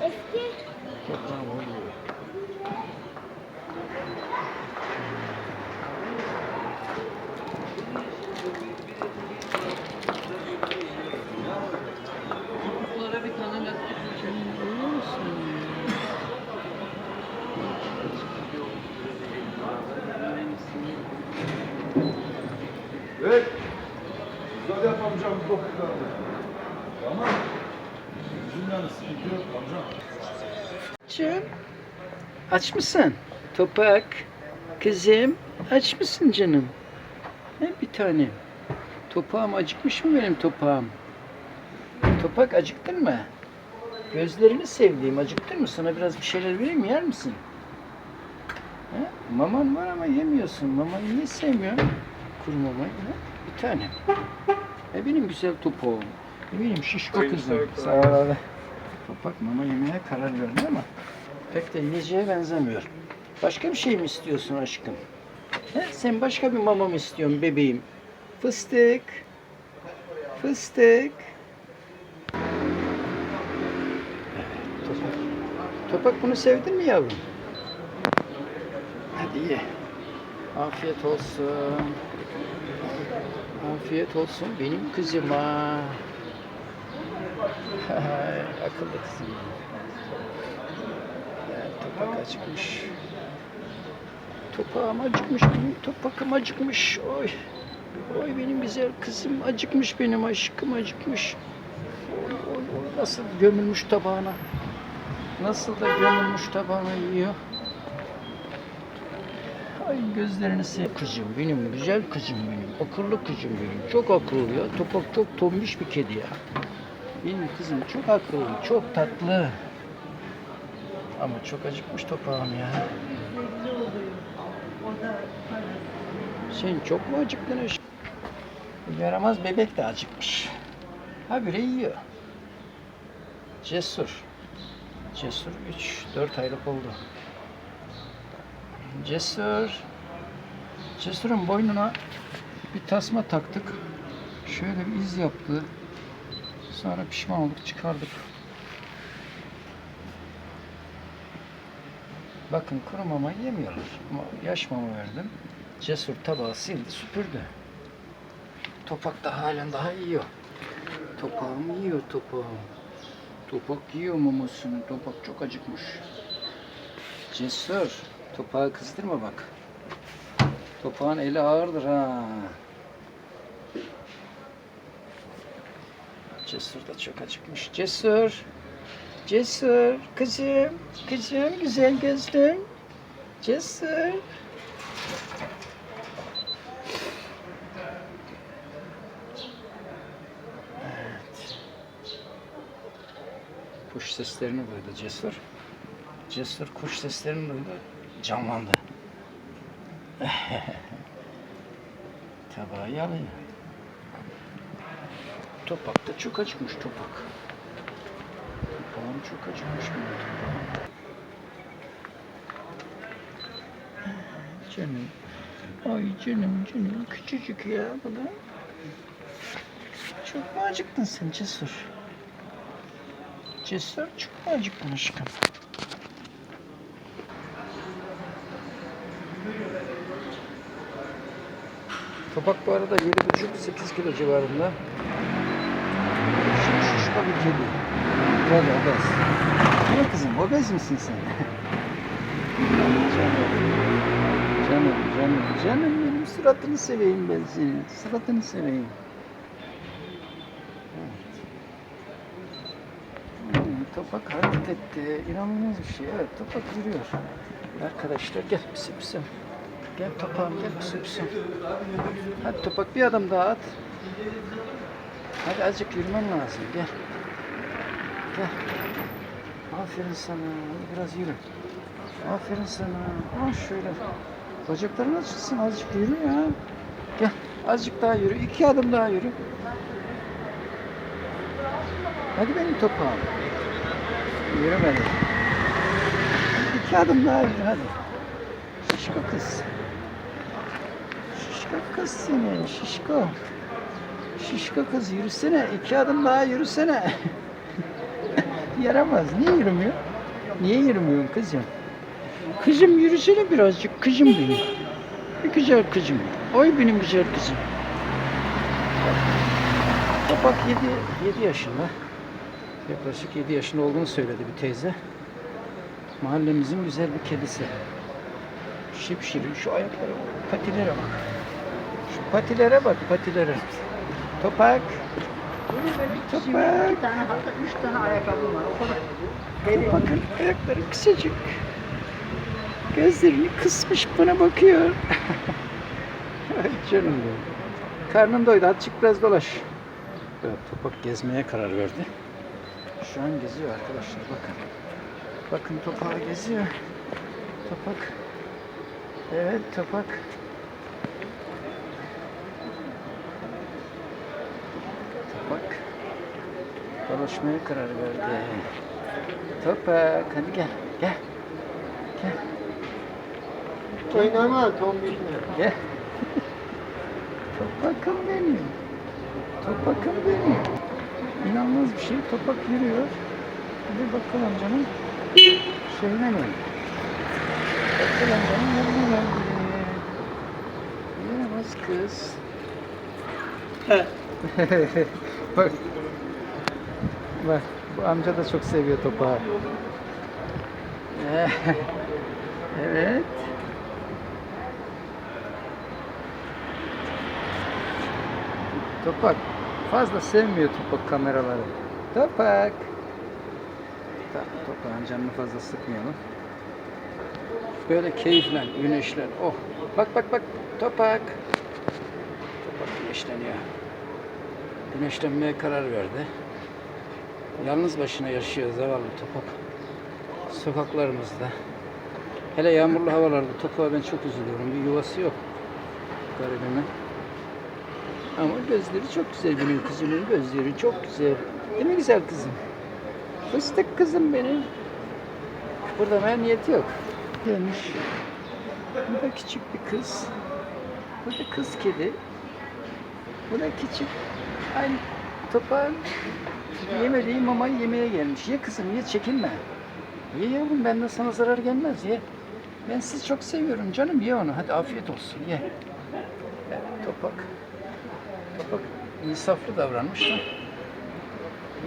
Eski. Evet. Güzel yapacağım doktorlarla. Tamam. Canım, aç mısın? Topak, kızım, aç mısın canım? He bir tanem. Topağım acıkmış mı benim topağım? Topak acıktın mı? Gözlerini sevdiğim acıktın mı? Sana biraz bir şeyler vereyim yer misin? He? Maman var ama yemiyorsun. Mamayı niye sevmiyorsun? Kuru mamayı. Bir tanem. E benim güzel topağım. E benim şişko kızım. Sağ ol. Topak mama yemeye karar verdi ama pek de yiyeceğe benzemiyor. Başka bir şey mi istiyorsun aşkım? He? Sen başka bir mama mı istiyorsun bebeğim? Fıstık. Fıstık. Evet, topak. Topak bunu sevdin mi yavrum? Hadi ye. Afiyet olsun. Afiyet olsun benim kızıma. Akıllı kızım. Topak acıkmış. Topağım acıkmış benim. Topakım acıkmış. Oy. Oy benim güzel kızım acıkmış benim aşkım acıkmış. Oy oy oy nasıl gömülmüş tabağına. Nasıl da gömülmüş tabağına yiyor. Ay gözlerini sev. Kızım benim güzel kızım benim. Akıllı kızım benim. Çok akıllı ya. Topak çok tombiş bir kedi ya. Benim kızım çok akıllı, çok tatlı. Ama çok acıkmış topağım ya. Sen çok mu acıktın aşkım? Yaramaz bebek de acıkmış. Habire yiyor. Cesur. Cesur 3-4 aylık oldu. Cesur. Cesur'un boynuna bir tasma taktık. Şöyle bir iz yaptı. Sonra pişman olduk çıkardık. Bakın kuru mama yemiyorlar. Ama yaş mama verdim. Cesur tabağı sildi süpürdü. Topak da halen daha yiyor. Topağım yiyor topağım. Topak yiyor mamasını. Topak çok acıkmış. Cesur. Topağı kızdırma bak. Topağın eli ağırdır ha. Cesur da çok acıkmış. Cesur. Cesur. Kızım. Kızım güzel gözlüm. Cesur. Kuş seslerini duydu Cesur. Cesur kuş seslerini duydu. Canlandı. Tabağı yalıyor. Topak da çok acıkmış topak. Topağım çok acıkmış benim topağım. Canım. Ay canım canım küçücük ya bu da. Çok mu acıktın sen Cesur? Cesur çok mu acıktın aşkım? Topak bu arada 7,5-8 kilo civarında. Bir kedi. Biraz obez. Ne kızım obez misin sen? canım. Canım, canım, canım benim suratını seveyim ben senin. Suratını seveyim. Hmm, Topak hareket etti. İnanılmaz bir şey. Evet, topak yürüyor. Arkadaşlar gel pisi pisi. Gel topağım gel pisi pisi. Hadi topak bir adım daha at. Hadi azıcık yürümen lazım. Gel. Gel. Aferin sana. Biraz yürü. Aferin sana. Ha şöyle. Bacakların açılsın. Azıcık yürü ya. Gel. Azıcık daha yürü. İki adım daha yürü. Hadi benim topağım. Yürümedi. İki adım daha yürü hadi. Şişko kız. Şişko kız seni. Şişko. Şişko kız yürüsene. İki adım daha yürüsene. Yaramaz. Niye yürümüyor? Niye yürümüyorsun kızım? Kızım yürüsene birazcık. Kızım benim. Bir güzel kızım. Oy benim güzel kızım. Bak 7, 7 yaşında. Yaklaşık 7 yaşında olduğunu söyledi bir teyze. Mahallemizin güzel bir kedisi. Şipşirin şu ayaklara bak, patilere bak. Şu patilere bak, patilere. Topak. Topak. Bir tane hatta üç tane ayakkabım var. O kadar. Topak'ın ayakları kısacık. Gözlerini kısmış bana bakıyor. Ay canım benim. Karnın doydu. Hadi çık biraz dolaş. Evet, Topak gezmeye karar verdi. Şu an geziyor arkadaşlar bakın. Bakın Topak geziyor. Topak. Evet. Topak. Dolaşmaya karar verdi. Topak hadi gel. Gel. Gel. Oynama tombişle. Gel. Topakım benim. Topakım benim. İnanılmaz bir şey. Topak yürüyor. Bir bakalım canım. Şeyine ne? Bakalım canım yanına geldi. Yaramaz kız. Bak. Bak. Bu amca da çok seviyor topağı. evet. Topak fazla sevmiyor Topak kameraları. Topak. Tamam, Topak'ın canını fazla sıkmayalım. Böyle keyiflen, güneşlen. Oh. Bak bak bak. Topak. Topak güneşleniyor. Güneşlenmeye karar verdi. Yalnız başına yaşıyor zavallı Topak. Sokaklarımızda. Hele yağmurlu havalarda Topak'a ben çok üzülüyorum. Bir yuvası yok. Garibimin. Ama gözleri çok güzel benim kızımın gözleri çok güzel. Değil mi güzel kızım? Fıstık kızım benim. Burada niyeti yok. Gelmiş. Bu da küçük bir kız. Bu da kız kedi. Bu da küçük. Aynı topağın yemediği mamayı yemeye gelmiş. Ye kızım ye çekinme. Ye yavrum benden sana zarar gelmez ye. Ben sizi çok seviyorum canım ye onu. Hadi afiyet olsun ye. Topak. Topak insaflı davranmış da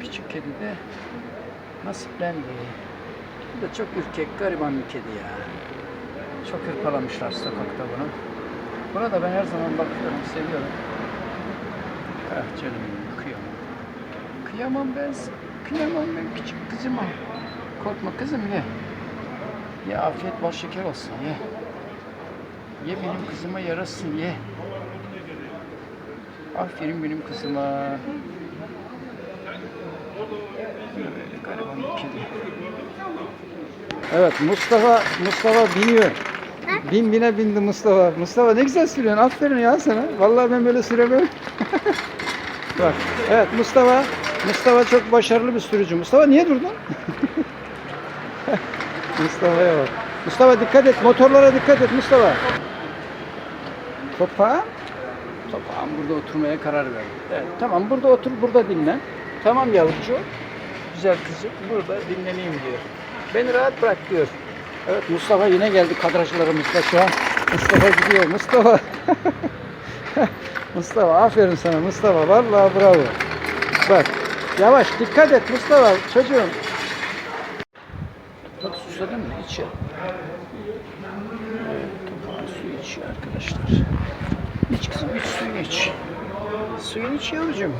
küçük kedi de nasiplendi. Bu da çok ürkek, gariban bir kedi ya. Çok hırpalamışlar sokakta bunu. Buna da ben her zaman bakıyorum, seviyorum. Ah canım. Kıyamam ben, kıyamam ben küçük kızıma. Korkma kızım ye. Ye afiyet bol şeker olsun ye. Ye benim kızıma yarasın ye. Aferin benim kızıma. Böyle gariban bir kedi. Evet Mustafa Mustafa biniyor. Bin bine bindi Mustafa. Mustafa ne güzel sürüyorsun. Aferin ya sana. Vallahi ben böyle süremem. Bak. Evet Mustafa Mustafa çok başarılı bir sürücü. Mustafa niye durdun? Mustafa'ya bak. Mustafa dikkat et. Motorlara dikkat et Mustafa. Topa. Topağım burada oturmaya karar verdi. Evet, tamam burada otur, burada dinlen. Tamam yavrucuğum. Güzel kızım, burada dinleneyim diyor. Beni rahat bırak diyor. Evet Mustafa yine geldi kadrajlarımızda şu an. Mustafa gidiyor. Mustafa. Mustafa aferin sana Mustafa. Vallahi bravo. Bak yavaş dikkat et Mustafa çocuğum. Bak susadın mı? İç. Evet, suyu içiyor arkadaşlar. İç kızım iç suyunu iç. Suyunu iç yavrucuğum.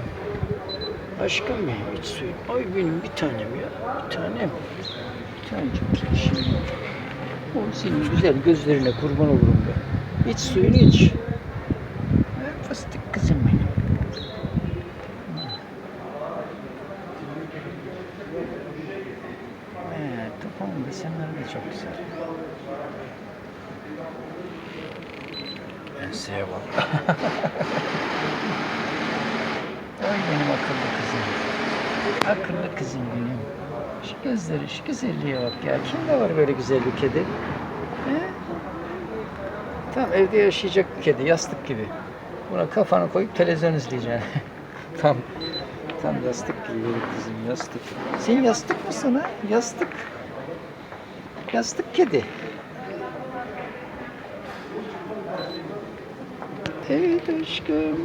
Aşkım benim iç suyunu. Ay benim bir tanem ya. Bir tanem. Bir tanecik şimdi. O senin güzel gözlerine kurban olurum ben. İç suyunu iç. Ay, Fıstık kızım benim. Evet, topağın desenleri de çok güzel. Enseye bak. Ay benim akıllı kızım. Akıllı kızım benim. Şu gözleri, şu güzelliğe bak ya. Kimde var böyle güzel bir kedi? He? Tam evde yaşayacak bir kedi, yastık gibi. Buna kafanı koyup televizyon izleyeceksin. tam tam yastık gibi benim kızım, yastık. Sen yastık mısın ha? Yastık. Yastık kedi. Evet aşkım.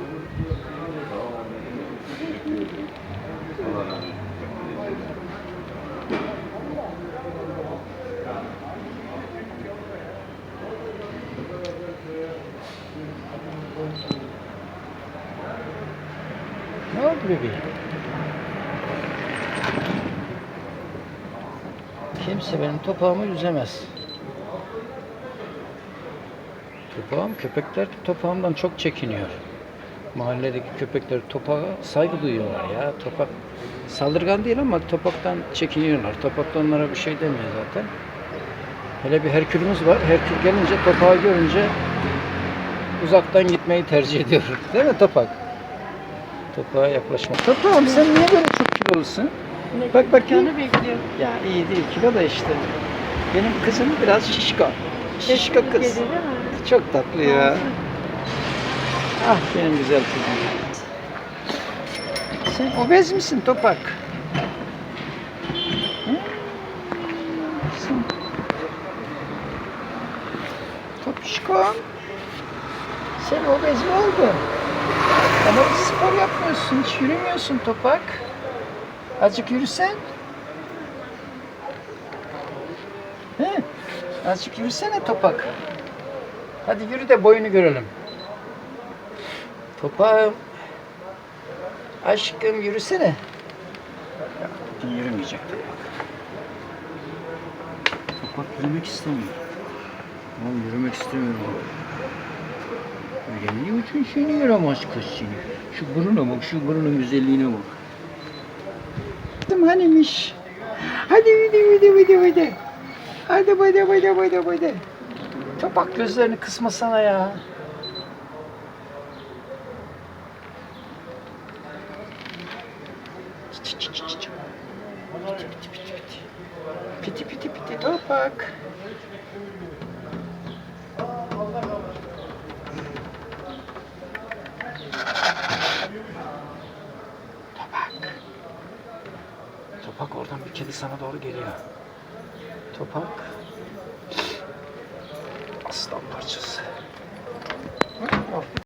Ne oldu bebeğim? Kimse benim topağımı yüzemez. Topağım, köpekler topağımdan çok çekiniyor. Mahalledeki köpekler topağa saygı duyuyorlar ya. Topak saldırgan değil ama topaktan çekiniyorlar. Topak da onlara bir şey demiyor zaten. Hele bir Herkül'ümüz var. Herkül gelince topağı görünce uzaktan gitmeyi tercih ediyor. Değil mi topak? Topağa yaklaşmak. Topağım sen niye böyle çok kilolusun? Bak bakayım. Canı bekliyor. Ya iyi değil kilo da işte. Benim kızım biraz şişko. Şişko kız. Değil mi? Çok tatlı ya. Ah benim güzel kızım. Sen obez misin Topak? Hı? Sen... Obez mi oldun? Ama hiç spor yapmıyorsun, hiç yürümüyorsun Topak. Azıcık yürüsen. He? Azıcık yürüsene Topak. Hadi yürü de boyunu görelim. Topağım. Aşkım yürüsene. Yürümeyecek Topak. Topak yürümek istemiyor. Oğlum yürümek istemiyorum. Öyle ne için seni yaramaz kız seni. Şu buruna bak, şu burunun güzelliğine bak. Hadi hanimiş. Hadi hadi hadi hadi hadi. Hadi hadi hadi hadi hadi. Topak gözlerini kısmasana ya. Piti piti piti topak. Topak. Topak oradan bir kedi sana doğru geliyor. Topak. Aslan parçası.